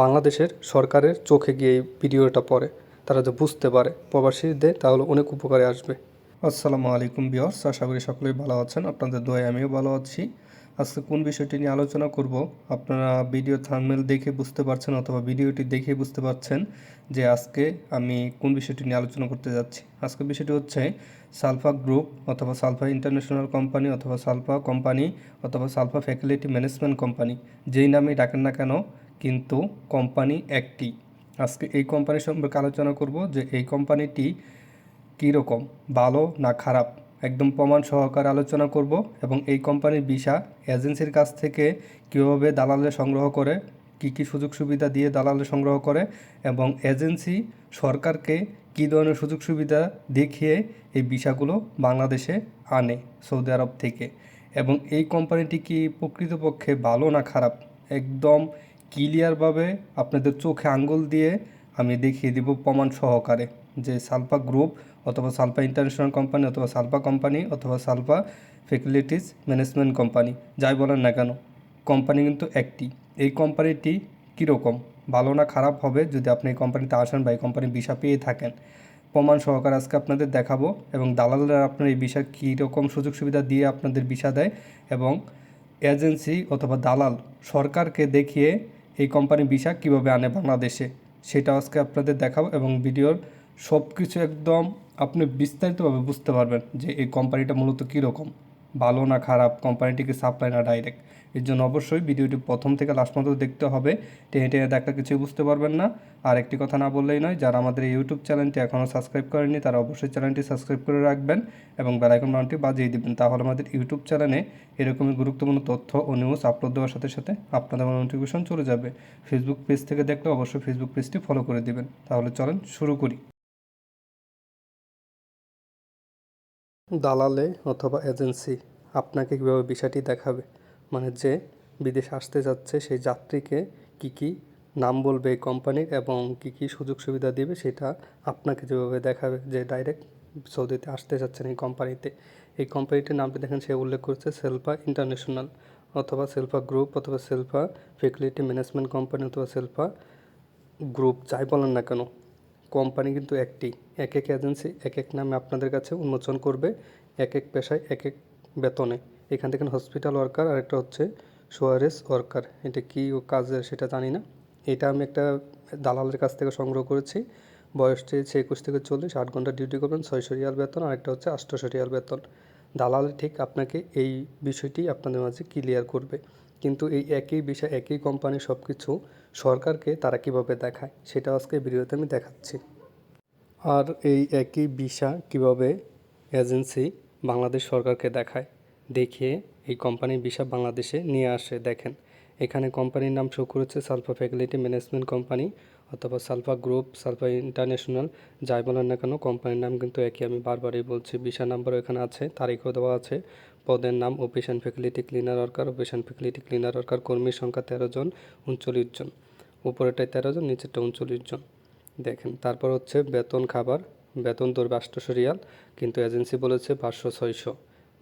বাংলাদেশের সরকারের চোখে গিয়ে এই ভিডিওটা পড়ে। তারা যে বুঝতে পারে প্রবাসীদের তাহলে অনেক উপকারে আসবে। আসসালামু আলাইকুম বিয়র্স আশা করি সকলেই ভালো আছেন। আপনাদের দোয়ায় আমিও ভালো আছি। আজকে কোন বিষয়টি নিয়ে আলোচনা করব? আপনারা ভিডিও থাম্বনেল দেখে বুঝতে পারছেন অথবা ভিডিওটি দেখে বুঝতে পারছেন যে আজকে আমি কোন বিষয়টি নিয়ে আলোচনা করতে যাচ্ছি। আজকের বিষয়টি হচ্ছে সালফা গ্রুপ অথবা সালফা ইন্টারন্যাশনাল কোম্পানি অথবা সালফা কোম্পানি অথবা সালফা ফ্যাকুলিটি ম্যানেজমেন্ট কোম্পানি। যেই নামে ডাকেন না কেন কিন্তু কোম্পানি একটি। আজকে এই কোম্পানি সম্পর্কে আলোচনা করব যে এই কোম্পানিটি কীরকম, ভালো না খারাপ, একদম প্রমাণ সহকারে আলোচনা করব এবং এই কোম্পানির ভিসা এজেন্সির কাছ থেকে কীভাবে দালালে সংগ্রহ করে, কী কী সুযোগ সুবিধা দিয়ে দালালে সংগ্রহ করে এবং এজেন্সি সরকারকে কী ধরনের সুযোগ সুবিধা দেখিয়ে এই ভিসাগুলো বাংলাদেশে আনে সৌদি আরব থেকে। এবং এই কোম্পানিটি কি প্রকৃতপক্ষে ভালো না খারাপ? একদম ক্লিয়ারভাবে আপনাদের চোখে আঙ্গুল দিয়ে আমি দেখিয়ে দিব প্রমাণ সহকারে যে সালফা গ্রুপ অথবা সালফা ইন্টারন্যাশনাল কোম্পানি অথবা সালফা কোম্পানি অথবা সালফা ফ্যাকুলিটিস ম্যানেজমেন্ট কোম্পানি, যাই বলেন না কেন, কোম্পানি কিন্তু একটি। এই কোম্পানিটি কীরকম? ভালো না খারাপ হবে যদি আপনি এই কোম্পানিতে আসেন বা এই কোম্পানির ভিসা পেয়ে থাকেন। প্রমাণ সহকারে আজকে আপনাদের দেখাবো এবং দালালরা আপনার এই ভিসা কীরকম সুযোগ সুবিধা দিয়ে আপনাদের ভিসা দেয় এবং এজেন্সি অথবা দালাল সরকারকে দেখিয়ে এই কোম্পানি ভিসা কীভাবে আনে বাংলাদেশে? সেটা আজকে আপনাদের দেখাবো এবং ভিডিওর সব কিছু একদম আপনি বিস্তারিতভাবে বুঝতে পারবেন যে এই কোম্পানিটা মূলত কীরকম। ভালো না খারাপ কোম্পানিটিকে সাপ্লাই না ডাইরেক্ট এর জন্য অবশ্যই ভিডিওটি প্রথম থেকে লাস্ট পর্যন্ত দেখতে হবে। টেনে টেনে দেখলে কিছুই বুঝতে পারবেন না। আর একটি কথা না বললেই নয়, যারা আমাদের ইউটিউব চ্যানেলটি এখনও সাবস্ক্রাইব করেনি তারা অবশ্যই চ্যানেলটি সাবস্ক্রাইব করে রাখবেন এবং বেলাইকন বাটনটি বাজিয়ে দিবেন। তাহলে আমাদের ইউটিউব চ্যানেলে এরকমই গুরুত্বপূর্ণ তথ্য ও নিউজ আপলোড দেওয়ার সাথে সাথে আপনাদের নোটিফিকেশন চলে যাবে। ফেসবুক পেজ থেকে দেখলে অবশ্যই ফেসবুক পেজটি ফলো করে দিবেন। তাহলে চলেন শুরু করি। দালালে অথবা এজেন্সি আপনাকে কীভাবে বিষয়টি দেখাবে? মানে যে বিদেশে আসতে যাচ্ছে, সেই যাত্রীকে কি কি নাম বলবে এই কোম্পানির এবং কি কি সুযোগ সুবিধা দিবে, সেটা আপনাকে যেভাবে দেখাবে যে ডাইরেক্ট সৌদিতে আসতে যাচ্ছেন এই কোম্পানিতে। এই কোম্পানিটির নামটি দেখেন, সে উল্লেখ করেছে সেলফা ইন্টারন্যাশনাল অথবা সেলফা গ্রুপ অথবা সেলফা ফ্যাকুলিটি ম্যানেজমেন্ট কোম্পানি অথবা সেলফা গ্রুপ, যাই বলেন না কেন, কোম্পানি কিন্তু একটি। এক এক এজেন্সি এক এক নামে আপনাদের কাছে উন্মোচন করবে এক এক পেশায় এক এক বেতনে। এখান থেকে হসপিটাল ওয়ার্কার আর একটা হচ্ছে সোয়ারেস ওয়ার্কার এটা কী কাজের সেটা জানি না। এটা আমি একটা দালালের কাছ থেকে সংগ্রহ করেছি। বয়স চেয়েছে একুশ থেকে চল্লিশ, আট ঘণ্টা ডিউটি করবেন, ছয়শো রিয়াল বেতন আর একটা হচ্ছে আটশোশো রিয়াল বেতন। দালাল ঠিক আপনাকে এই বিষয়টি আপনাদের মাঝে ক্লিয়ার করবে। কিন্তু এই একই বিষয়, একই কোম্পানি সব কিছু সরকারকে তারা কীভাবে দেখায় সেটা আজকে ভিডিওতে আমি দেখাচ্ছি। আর এই একই ভিসা কীভাবে এজেন্সি বাংলাদেশ সরকারকে দেখায়? দেখিয়ে এই কোম্পানির ভিসা বাংলাদেশে নিয়ে আসে। দেখেন, এখানে কোম্পানির নাম শো করেছে সালফা ফ্যাকুলিটি ম্যানেজমেন্ট কোম্পানি অথবা সালফা গ্রুপ, সালফা ইন্টারন্যাশনাল, যাই বলেন না কেন, কোম্পানির নাম কিন্তু একই। আমি বারবারই বলছি, ভিসা নাম্বারও এখানে আছে, তারিখও দেওয়া আছে, পদের নাম officer faculty cleaner worker officer faculty cleaner worker কর্মীর সংখ্যা তেরো জন, উনচল্লিশ জন উপরেটায় তেরো জন, নিচেরটা উনচল্লিশ জন। দেখেন, তারপর হচ্ছে বেতন খাবার, বেতন ধরবে আটশোশো রিয়াল, কিন্তু এজেন্সি বলেছে পাঁচশো, ছয়শো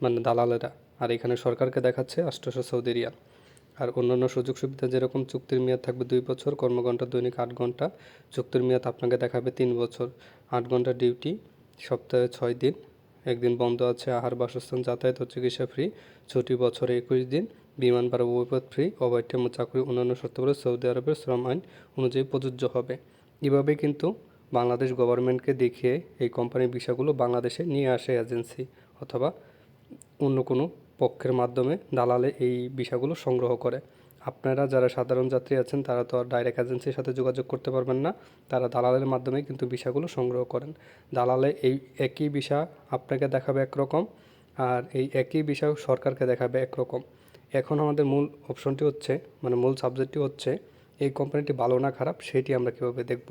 মানে দালালেরা। আর এখানে সরকারকে দেখাচ্ছে আটশোশো সৌদি রিয়াল। আর অন্যান্য সুযোগ সুবিধা যেরকম চুক্তির মেয়াদ থাকবে দুই বছর, কর্মঘণ্টা দৈনিক আট ঘণ্টা চুক্তির মেয়াদ আপনাকে দেখাবে তিন বছর, আট ঘণ্টা ডিউটি, সপ্তাহে ছয় দিন, একদিন বন্ধ আছে, আহার, বাসস্থান, যাতায়াত ও চিকিৎসা ফ্রি, ছুটি বছরে একুশ দিন, বিমান ভাড়া উপপথ ফ্রি অবৈঠম চাকরি, অন্যান্য শর্তাবলী সৌদি আরবের শ্রম আইন অনুযায়ী প্রযোজ্য হবে। এভাবে কিন্তু বাংলাদেশ গভর্নমেন্টকে দেখিয়ে এই কোম্পানির বিষয়গুলো বাংলাদেশে নিয়ে আসে এজেন্সি অথবা অন্য কোনো পক্ষের মাধ্যমে দালালে এই বিষয়গুলো সংগ্রহ করে। আপনারা যারা সাধারণ যাত্রী আছেন, তারা তো আর ডাইরেক্ট এজেন্সির সাথে যোগাযোগ করতে পারবেন না। তারা দালালের মাধ্যমে কিন্তু বিষয়গুলো সংগ্রহ করেন। দালালে এই একই বিষয় আপনাকে দেখাবে একরকম আর এই একই বিষয় সরকারকে দেখাবে একরকম। এখন আমাদের মূল অপশনটি হচ্ছে মানে মূল সাবজেক্টটি হচ্ছে এই কোম্পানিটি ভালো না খারাপ, সেটি আমরা কীভাবে দেখব?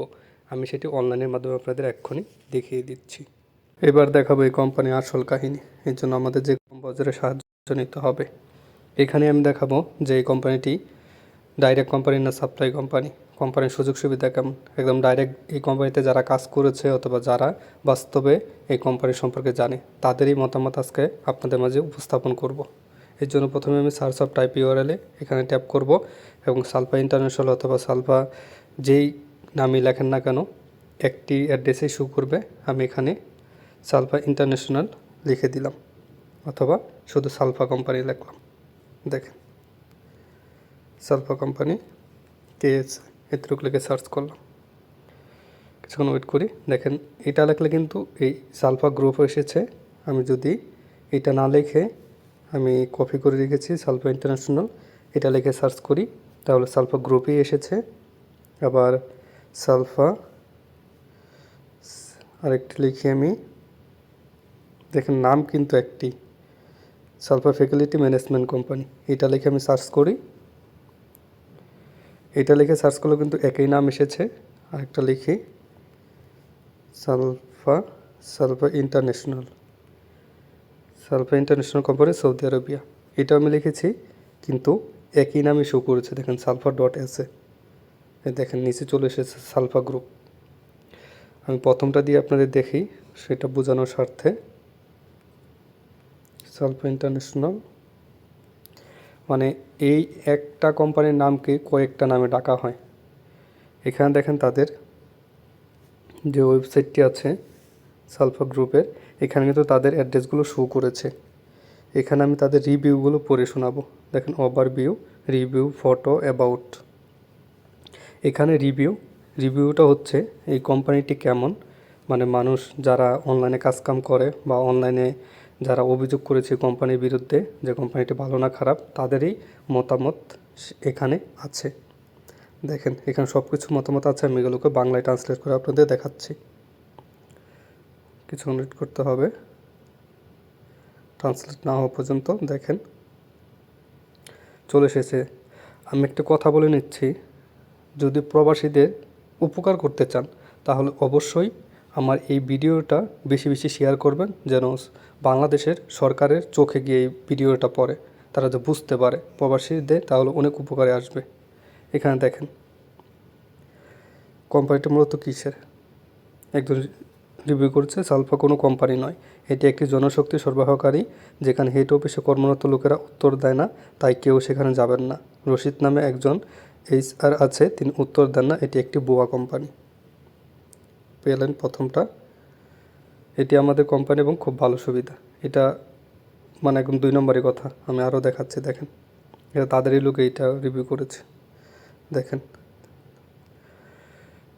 আমি সেটি অনলাইনের মাধ্যমে আপনাদের এক্ষুনি দেখিয়ে দিচ্ছি। এবার দেখাবো এই কোম্পানির আসল কাহিনী। এর জন্য আমাদের যে বাজারে সাহায্য নিতে হবে। এখানে আমি দেখাবো যে এই কোম্পানিটি ডাইরেক্ট কোম্পানি না সাপ্লাই কোম্পানি কোম্পানির সুযোগ সুবিধা কেমন? একদম ডাইরেক্ট এই কোম্পানিতে যারা কাজ করেছে অথবা যারা বাস্তবে এই কোম্পানি সম্পর্কে জানে, তাদেরই মতামত আজকে আপনাদের মাঝে উপস্থাপন করব। এর জন্য প্রথমে আমি সার্চ অফ টাইপ ইউআরএলে এখানে ট্যাপ করব এবং সালফা ইন্টারন্যাশনাল অথবা সালফা যেই নামই লেখেন না কেন, একটি অ্যাড্রেসে শু করবে, আমি এখানে সালফা ইন্টারন্যাশনাল লিখে দিলাম, অথবা শুধু সালফা কোম্পানি লিখলাম, দেখেন। সালফা কোম্পানি কে এস এতটুকু লিখে সার্চ করলাম। কিছুক্ষণ ওয়েট করি, দেখেন, এটা লিখলে কিন্তু এই সালফা গ্রুপ এসেছে, আমি যদি এটা না লিখে আমি কপি করে রেখেছি সালফা ইন্টারন্যাশনাল এটা লিখে সার্চ করি, তাহলে সালফা গ্রুপই এসেছে। আবার সালফা আরেকটি লিখি আমি। দেখেন, নাম কিন্তু একটি। সালফা ফ্যাকাল্টি ম্যানেজমেন্ট কোম্পানি এটা লিখে আমি সার্চ করি। এটা লিখে সার্চ করলেও কিন্তু একই নাম এসেছে। আরেকটা লিখি। Salfa Salfa international Salfa international company, Saudi Arabia. এটা আমি লিখেছি, কিন্তু একই নামে শো করেছে, দেখেন, সালফা ডট এসে দেখেন, নিচে চলে এসেছে সালফা গ্রুপ আমি প্রথমটা দিয়ে আপনাদের দেখি, সেটা বোঝানোর স্বার্থে। সালফা ইন্টারন্যাশনাল মানে এই একটা কোম্পানির নামকে কয়েকটা নামে ডাকা হয়। এখানে দেখেন তাদের যে ওয়েবসাইটটি আছে, সালফা গ্রুপের এখানে কিন্তু তাদের অ্যাড্রেসগুলো শো করেছে। এখানে আমি তাদের রিভিউগুলো পড়ে শোনাবো। দেখেন ওভারভিউ রিভিউ ফটো অ্যাবাউট এখানে রিভিউ রিভিউটা হচ্ছে এই কোম্পানিটি কেমন? মানে মানুষ যারা অনলাইনে কাজকাম করে বা অনলাইনে যারা অভিযোগ করেছে কোম্পানির বিরুদ্ধে যে কোম্পানিটি ভালো না খারাপ, তাদেরই মতামত এখানে আছে। দেখেন, এখানে সব কিছু মতামত আছে, আমি এগুলোকে বাংলায় ট্রান্সলেট করে আপনাদের দেখাচ্ছি। কিছু রিড করতে হবে। ট্রান্সলেট না হওয়া পর্যন্ত দেখেন। চলে এসেছে। আমি একটা কথা বলে নিচ্ছি। যদি প্রবাসীদের উপকার করতে চান, তাহলে অবশ্যই আমার এই ভিডিওটা বেশি বেশি শেয়ার করবেন, যেন বাংলাদেশের সরকারের চোখে গিয়ে এই ভিডিওটা পড়ে। তারা যে বুঝতে পারে প্রবাসীদের, তাহলে অনেক উপকারে আসবে। এখানে দেখেন। কোম্পানিটা মূলত কিসের? একজন রিভিউ করছে সালফা কোনো কোম্পানি নয়। এটি একটি জনশক্তি সরবরাহকারী, যেখানে হেড অফিসে কর্মরত লোকেরা উত্তর দেয় না, তাই কেউ সেখানে যাবেন না। রশিদ নামে একজন এইচ আর আছে, তিনি উত্তর দেন না, এটি একটি বোয়া কোম্পানি পেলেন প্রথমটা। এটি আমাদের কোম্পানি এবং খুব ভালো সুবিধা। এটা মানে একদম দুই নম্বরের কথা। আমি আরও দেখাচ্ছি, দেখেন। এটা তাদেরই লোকে এটা রিভিউ করেছে। দেখেন।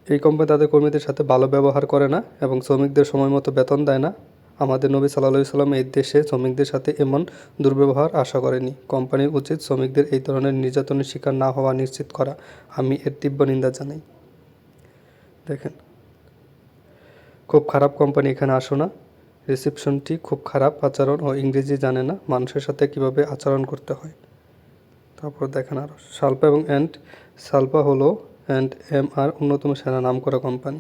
এই কোম্পানি তাদের কর্মীদের সাথে ভালো ব্যবহার করে না এবং শ্রমিকদের সময় মতো বেতন দেয় না। আমাদের নবী সাল্লাহ সাল্লাম এই দেশে শ্রমিকদের সাথে এমন দুর্ব্যবহার আশা করেনি। কোম্পানির উচিত শ্রমিকদের এই ধরনের নির্যাতনের শিকার না হওয়া নিশ্চিত করা। আমি এর তীব্র নিন্দা জানাই। দেখেন, খুব খারাপ কোম্পানি এখানে আসো না। রিসেপশনটি খুব খারাপ আচরণ ও ইংরেজি জানে না। মানুষের সাথে কীভাবে আচরণ করতে হয়। তারপর দেখেন আরও সালপা এবং অ্যান্ড সালপা হলো অ্যান্ড এম আর অন্যতম সেরা নাম করা কোম্পানি।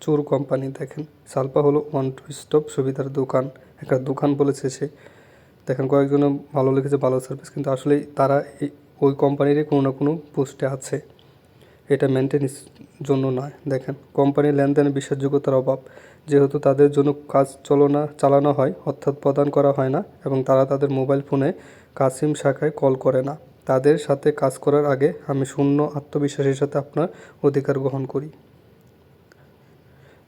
চুর কোম্পানি, দেখেন। সালপা হলো ওয়ান টু স্টপ সুবিধার দোকান। একটা দোকান বলেছে সে। দেখেন, কয়েকজন ভালো লিখেছে, ভালো সার্ভিস কিন্তু আসলে তারা ওই কোম্পানিরই কোনো না কোনো পোস্টে আছে। এটা মেনটেন্স জন্য নয়। দেখেন, কোম্পানির লেনদেনে বিশ্বাসযোগ্যতার অভাব। যেহেতু তাদের জন্য কাজ চলনা, চালানো হয়, অর্থাৎ প্রদান করা হয় না, এবং তারা তাদের মোবাইল ফোনে কাসিম শাখায় কল করে না। তাদের সাথে কাজ করার আগে আমি শূন্য আত্মবিশ্বাসের সাথে আপনার অধিকার গ্রহণ করি।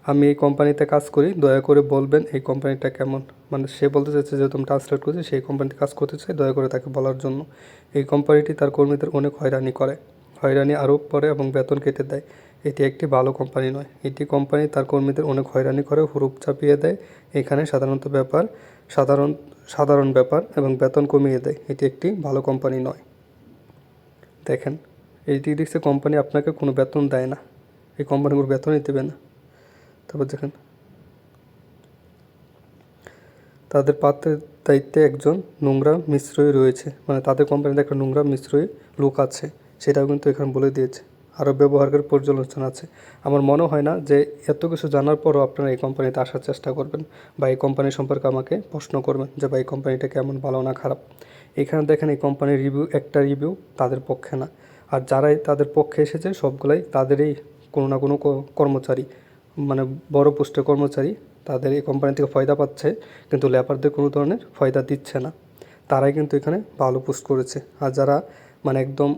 আমি এই কোম্পানিতে কাজ করি। দয়া করে বলবেন এই কোম্পানিটা কেমন? মানে সে বলতে চাইছে যে তুমি ট্রান্সলেট করছি, সেই কোম্পানিতে কাজ করতে চাই। দয়া করে তাকে বলার জন্য। এই কোম্পানিটি তার কর্মীদের অনেক হয়রানি করে। হয়রানি আরোপ করে এবং বেতন কেটে দেয়। এটি একটি ভালো কোম্পানি নয়। এটি কোম্পানি তার কর্মীদের অনেক হয়রানি করে, হুরুপ চাপিয়ে দেয়। এখানে সাধারণত ব্যাপার, সাধারণ সাধারণ ব্যাপার এবং বেতন কমিয়ে দেয়। এটি একটি ভালো কোম্পানি নয়। দেখেন এইটি দিচ্ছে কোম্পানি আপনাকে কোনো বেতন দেয় না। এই কোম্পানিগুলো বেতনই দেবে না। তারপর দেখেন, তাদের পাত্রের দায়িত্বে একজন নোংরা মিশ্রই রয়েছে। মানে তাদের কোম্পানিতে একটা নোংরা মিশ্রই লোক আছে, সেটাও কিন্তু এখানে বলে দিয়েছে। আরও ব্যবহারকারী পর্যালোচনা আছে। আমার মনে হয় না যে এত কিছু জানার পরও আপনারা এই কোম্পানিতে আসার চেষ্টা করবেন বা এই কোম্পানি সম্পর্কে আমাকে প্রশ্ন করবেন যে বা এই কোম্পানিটা কেমন, ভালো না খারাপ। এখানে দেখেন এই কোম্পানির রিভিউ একটা রিভিউ তাদের পক্ষে না। আর যারাই তাদের পক্ষে এসেছে, সবগুলাই তাদেরই কোনো না কোনো কর্মচারী মানে বড় পোস্টের কর্মচারী তাদের এই কোম্পানি থেকে ফয়দা পাচ্ছে, কিন্তু লেবারদের কোনো ধরনের ফয়দা দিচ্ছে না। তারাই কিন্তু এখানে ভালো পোস্ট করেছে। আর যারা মানে একদম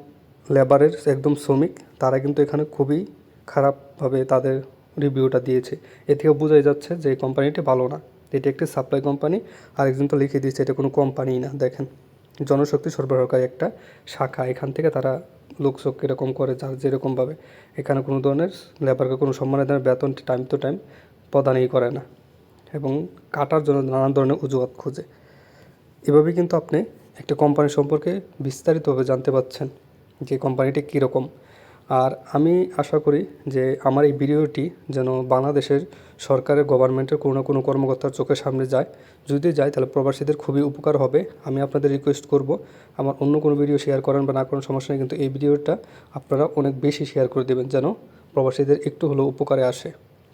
লেবারের, একদম শ্রমিক, তারা কিন্তু এখানে খুবই খারাপভাবে তাদের রিভিউটা দিয়েছে। এ থেকে বোঝাই যাচ্ছে যে এই কোম্পানিটি ভালো না। এটি একটি সাপ্লাই কোম্পানি আর একজন তো লিখে দিয়েছে, এটা কোনো কোম্পানিই না, দেখেন। জনশক্তি সরবরাহকারী একটা শাখা। এখান থেকে তারা লোকসক এরকম করে যার যেরকমভাবে। এখানে কোনো ধরনের লেবারকে কোনো সম্মানের দ্বারা বেতন টাইম টু টাইম প্রদানই করে না এবং কাটার জন্য নানান ধরনের অজুহাত খোঁজে। এভাবে কিন্তু আপনি একটা কোম্পানি সম্পর্কে বিস্তারিতভাবে জানতে পাচ্ছেন যে কোম্পানিটি কীরকম। আর আমি আশা করি যে আমার এই ভিডিওটি যেন বাংলাদেশের সরকারের গভর্নমেন্টের কোনো না কোনো কর্মকর্তার চোখের সামনে যায়। যদি যায়, তাহলে প্রবাসীদের খুবই উপকার হবে। আমি আপনাদের রিকোয়েস্ট করব, আমার অন্য কোনো ভিডিও শেয়ার করেন বা না করেন সমস্যা নেই, কিন্তু এই ভিডিওটা আপনারা অনেক বেশি শেয়ার করে দেবেন, যেন প্রবাসীদের একটু হলেও উপকারে আসে।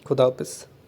খুদা হাফেজ।